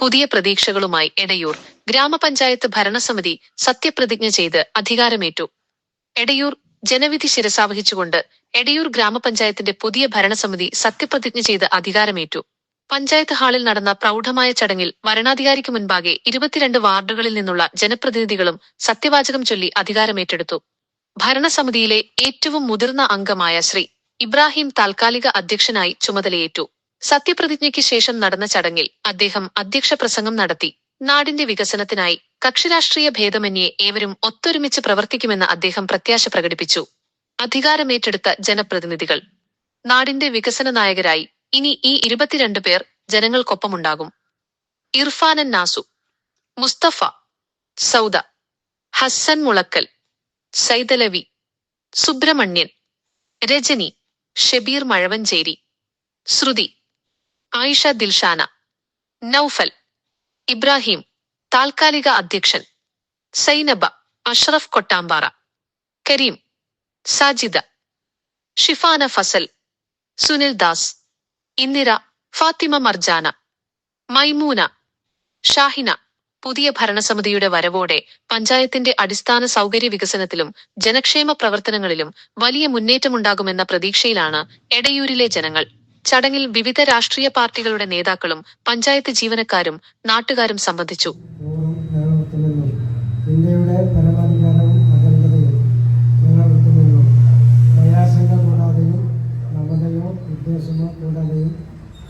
പുതിയ പ്രതീക്ഷകളുമായി എടയൂർ ഗ്രാമപഞ്ചായത്ത് ഭരണസമിതി സത്യപ്രതിജ്ഞ ചെയ്ത് അധികാരമേറ്റു. എടയൂർ ജനവിധി ശിരസാവഹിച്ചുകൊണ്ട് എടയൂർ ഗ്രാമപഞ്ചായത്തിന്റെ പുതിയ ഭരണസമിതി സത്യപ്രതിജ്ഞ ചെയ്ത് അധികാരമേറ്റു. പഞ്ചായത്ത് ഹാളിൽ നടന്ന പ്രൗഢമായ ചടങ്ങിൽ വരണാധികാരിക്ക് മുൻപാകെ ഇരുപത്തിരണ്ട് വാർഡുകളിൽ നിന്നുള്ള ജനപ്രതിനിധികളും സത്യവാചകം ചൊല്ലി അധികാരമേറ്റെടുത്തു. ഭരണസമിതിയിലെ ഏറ്റവും മുതിർന്ന അംഗമായ ശ്രീ ഇബ്രാഹിം താൽക്കാലിക അധ്യക്ഷനായി ചുമതലയേറ്റു. സത്യപ്രതിജ്ഞയ്ക്ക് ശേഷം നടന്ന ചടങ്ങിൽ അദ്ദേഹം അധ്യക്ഷ പ്രസംഗം നടത്തി. നാടിന്റെ വികസനത്തിനായി കക്ഷിരാഷ്ട്രീയ ഭേദമന്യേ ഏവരും ഒത്തൊരുമിച്ച് പ്രവർത്തിക്കുമെന്ന് അദ്ദേഹം പ്രത്യാശ പ്രകടിപ്പിച്ചു. അധികാരമേറ്റെടുത്ത ജനപ്രതിനിധികൾ. നാടിന്റെ വികസന നായകരായി ഇനി ഈ ഇരുപത്തിരണ്ട് പേർ ജനങ്ങൾക്കൊപ്പമുണ്ടാകും. ഇർഫാനൻ നാസു മുസ്തഫ സൗദ ഹസ്സൻ മുളക്കൽ സൈതലവി സുബ്രഹ്മണ്യൻ രജനി ഷബീർ മഴവഞ്ചേരി ശ്രുതി ആയിഷ ദിൽഷാന നൌഫൽ ഇബ്രാഹിം താൽക്കാലിക അധ്യക്ഷൻ സൈനബ അഷ്റഫ് കൊട്ടാമ്പാറ കരീം സാജിദ ഷിഫാന ഫസൽ സുനിൽ ദാസ് ഇന്ദിര ഫാത്തിമ മർജാന മൈമൂന ഷാഹിന പുതിയ ഭരണസമിതിയുടെ വരവോടെ പഞ്ചായത്തിന്റെ അടിസ്ഥാന സൗകര്യ വികസനത്തിലും ജനക്ഷേമ പ്രവർത്തനങ്ങളിലും വലിയ മുന്നേറ്റമുണ്ടാകുമെന്ന പ്രതീക്ഷയിലാണ് എടയൂരിലെ ജനങ്ങൾ. ചടങ്ങിൽ വിവിധ രാഷ്ട്രീയ പാർട്ടികളുടെ നേതാക്കളും പഞ്ചായത്ത് ജീവനക്കാരും നാട്ടുകാരും സംബന്ധിച്ചു. ഇന്ത്യയുടെ പരമാധികാരവും അഖണ്ഡതയും നിലനിർത്തുമെന്നും പ്രയാസങ്ങൾ കൂടാതെയും നവതയോ ഉദ്ദേശമോ കൂടാതെയും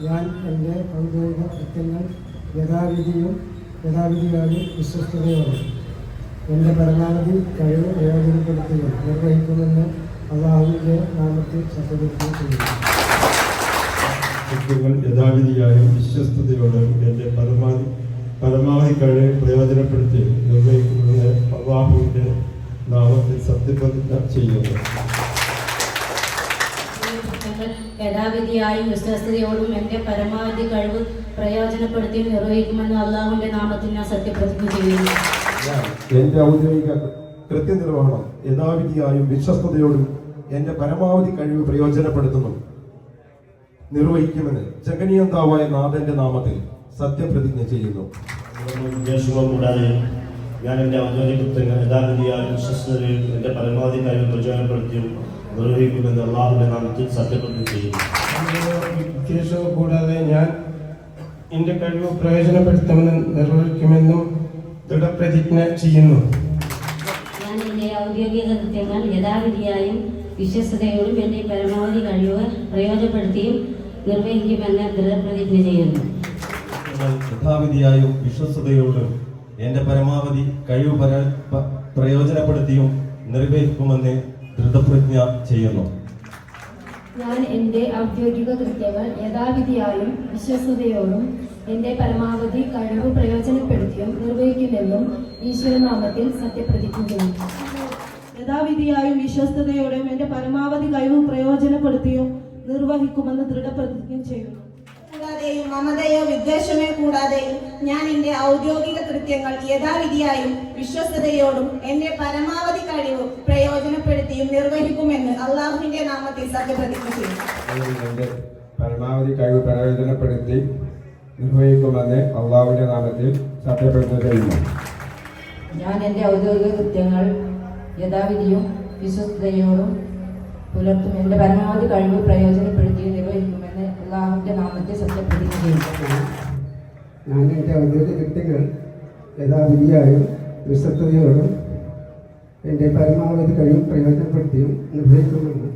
ഞാൻ എന്റെ ഔദ്യോഗിക കൃത്യങ്ങൾ യഥാവിധിയും യഥാവിധിയായും വിശ്വസ്തയോടെ എന്റെ പരമാവധി കഴിവ് പ്രയോജനപ്പെടുത്തുകയും നിർവഹിക്കുമെന്ന് അള്ളാഹുവിന്റെ നാമത്തിൽ സത്യപ്പെടുത്തുകയും ചെയ്യുന്നു. കൃത്യങ്ങൾ യഥാവിധിയായും വിശ്വസ്തയോടും എന്റെ പരമാവധി പരമാവധി കഴിവ് പ്രയോജനപ്പെടുത്തി നിർവഹിക്കുന്നത് അള്ളാഹുവിന്റെ നാമത്തിൽ സത്യപ്രതിജ്ഞ ചെയ്യുന്നു. യഥാവിധിയായും വിശ്വസ്തയോടും എന്റെ പരമാവധി കഴിവ് പ്രയോജനപ്പെടുത്തി നിർവഹിക്കുമെന്ന് അള്ളാഹുവിന്റെ നാമത്തിൽ ഞാൻ സത്യപ്രതിജ്ഞ ചെയ്യുന്നു. എന്റെ ഔദ്യോഗിക കൃത്യനിർവഹണം യഥാവിധിയായും വിശ്വസ്തയോടും എന്റെ പരമാവധി കഴിവ് പ്രയോജനപ്പെടുത്തുന്നു. നിർവഹിക്കുമെന്ന് ജഗനിയന്താവായ നാഥന്റെ നാമത്തിൽ സത്യപ്രതിജ്ഞ ചെയ്യുന്നു. കൂടാതെ ഞാൻ എന്റെ ഔദ്യോഗികത്വം കൃത്യങ്ങൾ യഥാവിധിയാൽ വിശ്വസ്തതയിൽ എന്റെ പരമാവധി കാര്യം പ്രചോദനപ്പെടുത്തിയും നിർവഹിക്കുമെന്ന് അള്ളാഹുവിന്റെ നാമത്തിൽ സത്യപ്രതിജ്ഞ ചെയ്യുന്നു. കൂടാതെ ഞാൻ എന്റെ കഴിവ് പ്രയോജനപ്പെടുത്തുമെന്ന് നിർവഹിക്കുമെന്നും ദൃഢപ്രതിജ്ഞ ചെയ്യുന്നു. ഞാൻ എന്റെ ഔദ്യോഗിക കൃത്യങ്ങൾ യഥാവിധിയായും വിശ്വസ്തയോടും എന്റെ പരമാവധി കഴിവ് പ്രയോജനപ്പെടുത്തിയും നിർവഹിക്കുമെന്ന് ദൃഢപ്രതിജ്ഞ ചെയ്യുന്നു. യഥാവിധിയായും വിശ്വസ്തയോടും എന്റെ പരമാവധി കഴിവ് പര- പ്രയോജനപ്പെടുത്തിയും നിർവഹിക്കുമെന്ന് ദൃഢപ്രതിജ്ഞ ചെയ്യുന്നു. ഞാൻ എന്റെ ഔദ്യോഗിക കൃത്യങ്ങൾ യഥാവിധിയായും വിശ്വസ്തയോടും എന്റെ പരമാവധി കഴിവ് പ്രയോജനപ്പെടുത്തിയും നിർവഹിക്കുമെന്നും ഈശ്വരനാമത്തിൽ സത്യപ്രതിജ്ഞ ചെയ്യുന്നു. യഥാവിധിയായും വിശ്വസ്തയോടും എന്റെ പരമാവധി കഴിവ് പ്രയോജനപ്പെടുത്തിയും നിർവഹിക്കുമെന്ന് ദൃഢപ്രതിജ്ഞ ചെയ്യുന്നു. കൂടാതെയും മമതയോ വിദ്വേഷമേ കൂടാതെയും ഞാൻ എന്റെ ഔദ്യോഗിക കൃത്യങ്ങൾ യഥാവിധിയായും വിശ്വസ്തയോടും എന്റെ പരമാവധി കഴിവ് പ്രയോജനപ്പെടുത്തിയും നിർവഹിക്കുമെന്ന് അള്ളാഹുവിന്റെ നാമത്തിൽ സത്യപ്രതിജ്ഞ ചെയ്യുന്നു. പരമാവധി കഴിവ് പ്രയോജനപ്പെടുത്തി നിർവഹിക്കുമെന്ന് അള്ളാഹുവിന്റെ നാമത്തിൽ സത്യപ്രതിജ്ഞ ചെയ്യുന്നു. ഞാൻ എന്റെ ഔദ്യോഗിക കൃത്യങ്ങൾ യഥാവിധിയും വിശ്വസ്തയോടും പുലർത്തും. എന്റെ പരമാവധി കഴിവ് പ്രയോജനപ്പെടുത്തി നിർവഹിക്കുമെന്ന് അള്ളാഹുവിന്റെ നാമത്തെ സത്യപ്രതിജ്ഞ ചെയ്യുന്നു. ഞാൻ എന്റെ ഔദ്യോഗിക കൃത്യങ്ങൾ യഥാവിധിയായും വിശ്വസ്തയോടും എന്റെ പരമാവധി കഴിവ് പ്രയോജനപ്പെടുത്തിയും നിർവഹിക്കുമെന്ന്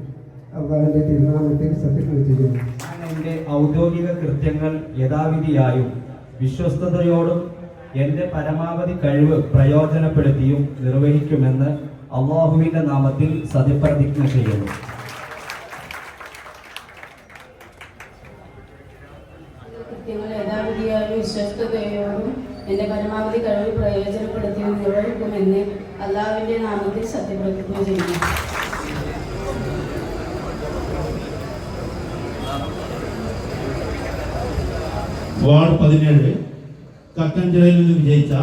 അള്ളാഹുവിന്റെ തിരുനാമത്തിൽ സത്യപ്രതിജ്ഞ ചെയ്യുന്നു. ഞാൻ എന്റെ ഔദ്യോഗിക കൃത്യങ്ങൾ യഥാവിധിയായും വിശ്വസ്തയോടും എന്റെ പരമാവധി കഴിവ് പ്രയോജനപ്പെടുത്തിയും നിർവഹിക്കുമെന്ന് അള്ളാഹുവിന്റെ നാമത്തിൽ സത്യപ്രതിജ്ഞ ചെയ്യുന്നു. കൃത്യങ്ങൾ യഥാവിധിയായും വിശ്വസ്തയോടും എന്റെ പരമാവധി കഴിവ് പ്രയോജനപ്പെടുത്തി നിർവഹിക്കുമെന്ന് അള്ളാഹുവിന്റെ നാമത്തിൽ സത്യപ്രതിജ്ഞ ചെയ്യുന്നു. വാർഡ് പതിനേഴ് കക്കഞ്ചിറയിൽ നിന്ന് വിജയിച്ച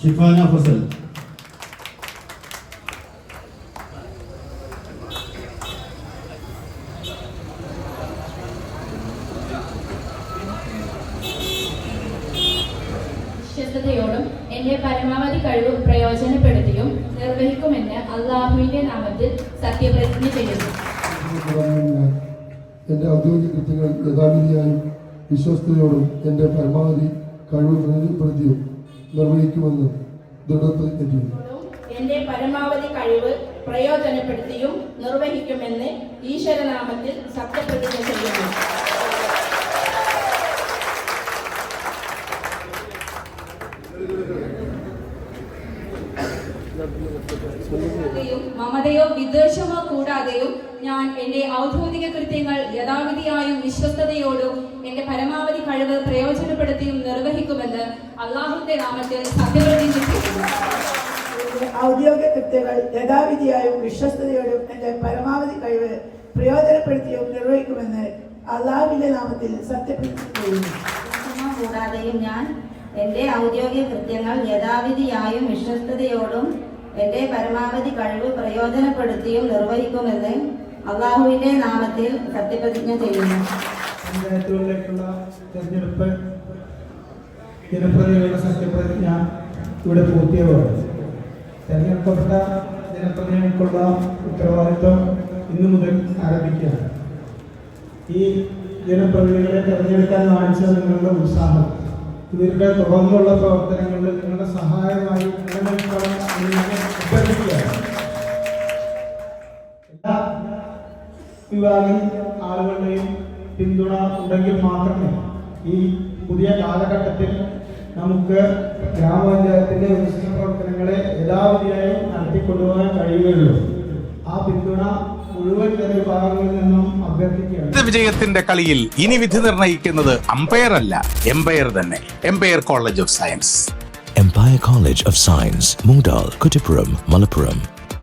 ഷിഫാന ഫസൽ വിശ്വസ്തയോടും എന്റെ പരമാവധി കഴിവ് പ്രയോജനപ്പെടുത്തിയും നിർവഹിക്കുമെന്ന് അള്ളാഹുവിന്റെ നാമത്തിൽ സത്യപ്രതിജ്ഞ ചെയ്യുന്നു. എന്റെ ഔദ്യോഗിക കൃത്യങ്ങൾ യഥാവിധിയായും വിശ്വസ്തയോടും എന്റെ പരമാവധി കഴിവ് പ്രയോജനപ്പെടുത്തിയും നിർവഹിക്കുമെന്ന് ദൃഢപ്രതിജ്ഞ ചെയ്യുന്നു എന്റെ പരമാവധി കഴിവ് പ്രയോജനപ്പെടുത്തിയും നിർവഹിക്കുമെന്ന് ഈശ്വരനാമത്തിൽ സത്യപ്രതിജ്ഞ ചെയ്യുന്നു. മമതയോ വിദ്വേഷമോ കൂടാതെയും ഞാൻ എന്റെ ഔദ്യോഗിക കൃത്യങ്ങൾ യഥാവിധിയായും വിശ്വസ്തയോടും എന്റെ പരമാവധി കഴിവ് പ്രയോജനപ്പെടുത്തിയും നിർവഹിക്കുമെന്ന് അള്ളാഹുന്റെ നാമത്തിൽ സത്യപ്രതിജ്ഞ ചെയ്യുന്നു. ഔദ്യോഗിക കൃത്യങ്ങൾ യഥാവിധിയായും വിശ്വസ്തയോടും എന്റെ പരമാവധി കഴിവ് പ്രയോജനപ്പെടുത്തിയും നിർവഹിക്കുമെന്ന് അള്ളാഹുവിന്റെ നാമത്തിൽ സത്യപ്രതിജ്ഞ ചെയ്യുന്നു. കൂടാതെയും ഞാൻ എന്റെ ഔദ്യോഗിക കൃത്യങ്ങൾ യഥാവിധിയായും വിശ്വസ്തയോടും എന്റെ പരമാവധി കഴിവ് പ്രയോജനപ്പെടുത്തിയും നിർവഹിക്കുമെന്ന് അള്ളാഹുവിന്റെ നാമത്തിൽ സത്യപ്രതിജ്ഞ ചെയ്യുന്നു. പഞ്ചായത്തുകളിലേക്കുള്ള സത്യപ്രതിജ്ഞ ഇവിടെ പൂർത്തിയാവുകയാണ്. തെരഞ്ഞെടുക്കപ്പെട്ട ജനപ്രതിനിധികൾക്കുള്ള ഉത്തരവാദിത്വം ഇന്നു മുതൽ ആരംഭിക്കുകയാണ്. ഈ ജനപ്രതിനിധികളെ തെരഞ്ഞെടുക്കാൻ കാണിച്ച നിങ്ങളുടെ ഉത്സാഹം ഇവരുടെ തുടർന്നുള്ള പ്രവർത്തനങ്ങളിൽ നിങ്ങളുടെ സഹായമായി എല്ലാ വിഭാഗം ആളുകളുടെയും പിന്തുണ ഉണ്ടെങ്കിൽ മാത്രമേ ഈ പുതിയ കാലഘട്ടത്തിൽ നമുക്ക് ഗ്രാമപഞ്ചായത്തിന്റെ വികസന പ്രവർത്തനങ്ങളെ യഥാവധിയായി നടത്തിക്കൊണ്ടുപോകാൻ കഴിയുകയുള്ളൂ. പിന്തുണ മുഴുവൻ ജനവിഭാഗങ്ങളിൽ നിന്നും അഭ്യർത്ഥിക്കുകയാണ്. വിജയത്തിന്റെ കളിയിൽ ഇനി വിധി നിർണയിക്കുന്നത് അമ്പയർ അല്ല എംപയർ തന്നെ. Empire college of science empire college of science Mungdal, Kuttipuram, Malappuram.